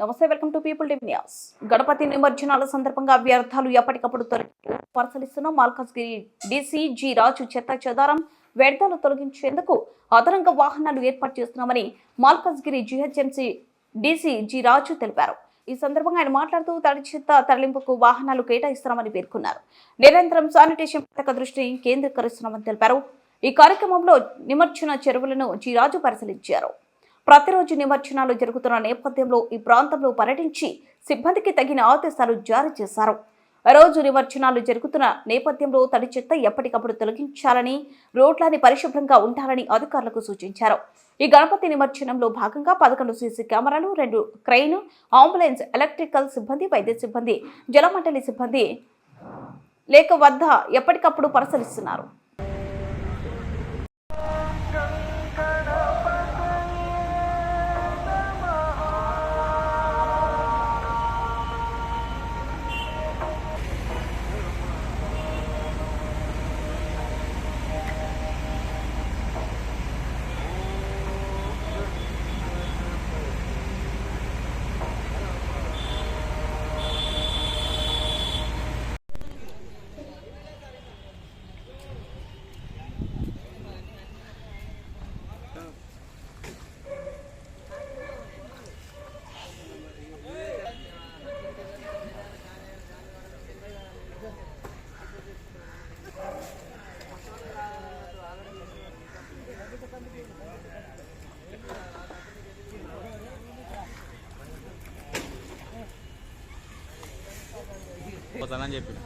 నమస్తే welcome to People TV news. Ganapati నిమజ్జనాల సందర్భంగా వ్యర్థాలు ఎప్పటికప్పుడు తొలగి పరిశీలిస్తున్న. మాల్కాజ్గిరి డీసీ జి రాజు చెత్త చెదారం వ్యర్థాలు తొలగించేందుకు అదనంగా వాహనాలు ఏర్పాటు చేస్తున్నామని Malkajgiri GHMC DC G Raju తెలిపారు. ఈ సందర్భంగా ఆయన మాట్లాడుతూ తడి చెత్త తరలింపుకు వాహనాలు కేటాయిస్తున్నామని పేర్కొన్నారు. నిరంతరం శానిటేషన్ పథక దృష్టిని కేంద్రీకరిస్తున్నామని తెలిపారు. ఈ కార్యక్రమంలో నిమజ్జన చెరువులను జి రాజు పరిశీలించారు. ప్రతిరోజు నిమజ్జనాలు జరుగుతున్న నేపథ్యంలో ఈ ప్రాంతంలో పర్యటించి సిబ్బందికి తగిన ఆదేశాలు జారీ చేశారు. రోజు నిమజ్జనాలు జరుగుతున్న నేపథ్యంలో తడి చెత్త ఎప్పటికప్పుడు తొలగించాలని రోడ్లని పరిశుభ్రంగా ఉండాలని అధికారులకు సూచించారు. ఈ గణపతి నిమజ్జనంలో భాగంగా పదకొండు సీసీ కెమెరాలు రెండు క్రెయిన్ అంబులెన్స్ ఎలక్ట్రికల్ సిబ్బంది వైద్య సిబ్బంది జలమండలి సిబ్బంది లేక వద్ద ఎప్పటికప్పుడు పరిశీలిస్తున్నారు. తీసుకుపోతానని చెప్పిన.